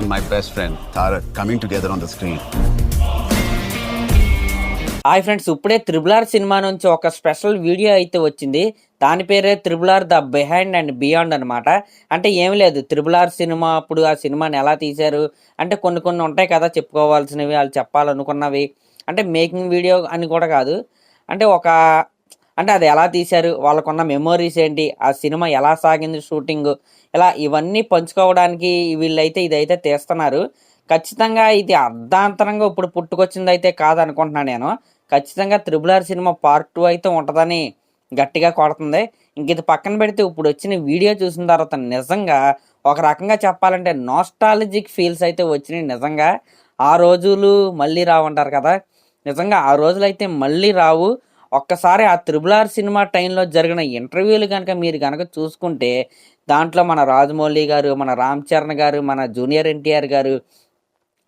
and my best friend Tarak coming together on the screen. Hi friends ఇప్పుడే triple R cinema నుంచి ఒక special video అయితే వచ్చింది. దాని పేరే triple R the behind and beyond అనమాట అంటే ఏం లేదు. త్రిబుల్ ఆర్ సినిమా అప్పుడు ఆ సినిమాని ఎలా తీశారు? అంటే కొన్ని కొన్ని ఉంటాయి కదా చెప్పుకోవాల్సినవి వాళ్ళు చెప్పాలనుకున్నవి. అంటే మేకింగ్ వీడియో అని కూడా కాదు. అంటే ఒక అంటే అది ఎలా తీశారు? వాళ్ళకున్న మెమోరీస్ ఏంటి? ఆ సినిమా ఎలా సాగింది షూటింగ్ ఇలా ఇవన్నీ పంచుకోవడానికి వీళ్ళైతే ఇదైతే తీస్తున్నారు. ఖచ్చితంగా ఇది అర్ధాంతరంగా ఇప్పుడు పుట్టుకొచ్చింది అయితే కాదనుకుంటున్నాను నేను. ఖచ్చితంగా triple R cinema part two అయితే ఉంటుందని గట్టిగా కొడుతుంది. ఇంక ఇది పక్కన పెడితే ఇప్పుడు వచ్చిన వీడియో చూసిన తర్వాత నిజంగా ఒక రకంగా చెప్పాలంటే నాస్టాలజిక్ ఫీల్స్ అయితే వచ్చినాయి నిజంగా. ఆ రోజులు మళ్ళీ రావంటారు కదా. నిజంగా ఆ రోజులైతే మళ్ళీ రావు. ఒక్కసారి ఆ త్రిబుల్ ఆర్ సినిమా టైంలో జరిగిన ఇంటర్వ్యూలు కనుక మీరు కనుక చూసుకుంటే దాంట్లో మన రాజమౌళి గారు మన రామ్ చరణ్ గారు మన జూనియర్ ఎన్టీఆర్ గారు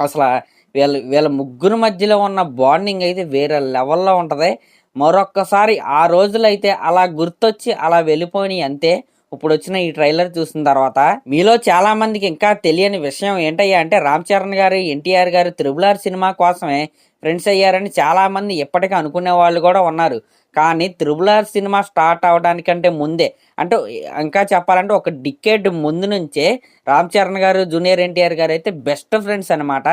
అసలు వీళ్ళ వీళ్ళ ముగ్గురు మధ్యలో ఉన్న బాండింగ్ అయితే వేరే లెవెల్లో ఉంటుంది. మరొక్కసారి ఆ రోజులైతే అలా గుర్తొచ్చి అలా వెళ్ళిపోయినాయి అంతే. ఇప్పుడు వచ్చిన ఈ ట్రైలర్ చూసిన తర్వాత మీలో చాలా మందికి ఇంకా తెలియని విషయం ఏంటయ్యా అంటే రామ్ చరణ్ గారు ఎన్టీఆర్ గారు త్రిబుల్ ఆర్ సినిమా కోసమే ఫ్రెండ్స్ అయ్యారని చాలా మంది ఇప్పటికీ అనుకునే వాళ్ళు కూడా ఉన్నారు. కానీ త్రిబుల్ ఆర్ సినిమా స్టార్ట్ అవడానికంటే ముందే అంటే ఇంకా చెప్పాలంటే ఒక డికేడ్ ముందు నుంచే రామ్ చరణ్ గారు జూనియర్ ఎన్టీఆర్ గారు అయితే బెస్ట్ ఫ్రెండ్స్ అనమాట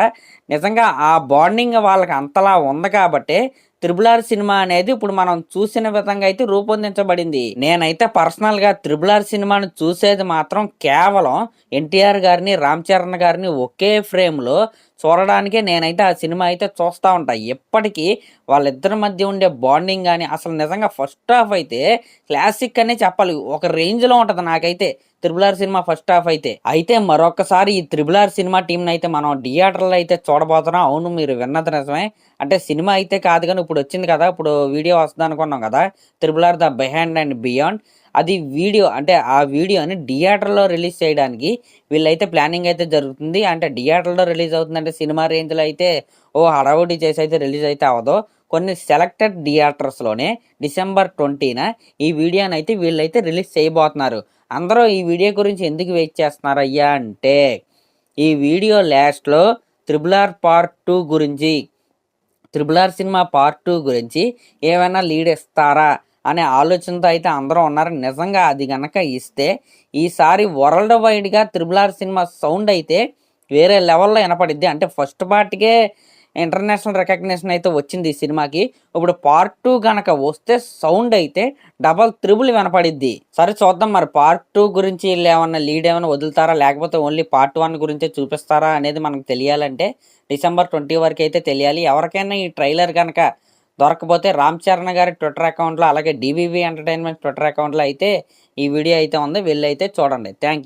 నిజంగా ఆ బాండింగ్ వాళ్ళకి అంతలా ఉంది కాబట్టి త్రిబుల్ ఆర్ సినిమా అనేది ఇప్పుడు మనం చూసిన విధంగా అయితే రూపొందించబడింది. నేనైతే పర్సనల్గా త్రిబుల్ ఆర్ సినిమాను చూసేది మాత్రం కేవలం ఎన్టీఆర్ గారిని రామ్ చరణ్ గారిని ఒకే ఫ్రేమ్లో చూడడానికే నేనైతే ఆ సినిమా అయితే చూస్తూ ఉంటా. ఎప్పటికీ వాళ్ళిద్దరి మధ్య ఉండే బాండింగ్ కానీ అసలు నిజంగా ఫస్ట్ హాఫ్ అయితే క్లాసిక్ అనే చెప్పాలి. ఒక రేంజ్లో ఉంటుంది నాకైతే. Triple R cinema first half అయితే. అయితే మరొకసారి ఈ త్రిబుల్ ఆర్ సినిమా టీం అయితే మనం థియేటర్లో అయితే చూడబోతున్నాం. అవును మీరు విన్నది నిజమే. అంటే సినిమా అయితే కాదు కానీ ఇప్పుడు వచ్చింది కదా. ఇప్పుడు వీడియో వస్తుంది అనుకున్నాం కదా. Triple R the behind and beyond అది వీడియో అంటే ఆ వీడియోని థియేటర్లో రిలీజ్ చేయడానికి వీళ్ళైతే ప్లానింగ్ అయితే జరుగుతుంది. అంటే థియేటర్లో రిలీజ్ అవుతుందంటే సినిమా రేంజ్లో అయితే ఓ హడావుడి చేసి అయితే రిలీజ్ అయితే అవ్వదు. కొన్ని సెలెక్టెడ్ థియేటర్స్లోనే డిసెంబర్ ట్వంటీన ఈ వీడియోని అయితే వీళ్ళైతే రిలీజ్ చేయబోతున్నారు. అందరూ ఈ వీడియో గురించి ఎందుకు వెయిట్ చేస్తున్నారు అయ్యా అంటే ఈ వీడియో లాస్ట్లో త్రిబుల్ ఆర్ పార్ట్ టూ గురించి triple R cinema part two గురించి ఏమైనా లీడ్ ఇస్తారా అనే ఆలోచనతో అయితే అందరూ ఉన్నారు. నిజంగా అది గనక ఇస్తే ఈసారి వరల్డ్ వైడ్గా త్రిబుల్ ఆర్ సినిమా సౌండ్ అయితే వేరే లెవెల్లో వినపడిద్ది. అంటే ఫస్ట్ పార్ట్కే ఇంటర్నేషనల్ రికగ్నేషన్ అయితే వచ్చింది ఈ సినిమాకి. ఇప్పుడు పార్ట్ టూ గనక వస్తే సౌండ్ అయితే డబల్ త్రిబుల్ వినపడిద్ది. సరే చూద్దాం మరి పార్ట్ టూ గురించి వీళ్ళు ఏమన్నా లీడ్ ఏమైనా వదులుతారా? లేకపోతే ఓన్లీ పార్ట్ వన్ గురించే చూపిస్తారా అనేది మనకు తెలియాలంటే డిసెంబర్ ట్వంటీ వరకు అయితే తెలియాలి. ఎవరికైనా ఈ ట్రైలర్ కనుక దొరకపోతే రామ్ చరణ్ గారి ట్విట్టర్ అకౌంట్లో అలాగే డీబీబీ ఎంటర్టైన్మెంట్ ట్విట్టర్ అకౌంట్లో అయితే ఈ వీడియో అయితే ఉంది. వెళ్ళి అయితే చూడండి థ్యాంక్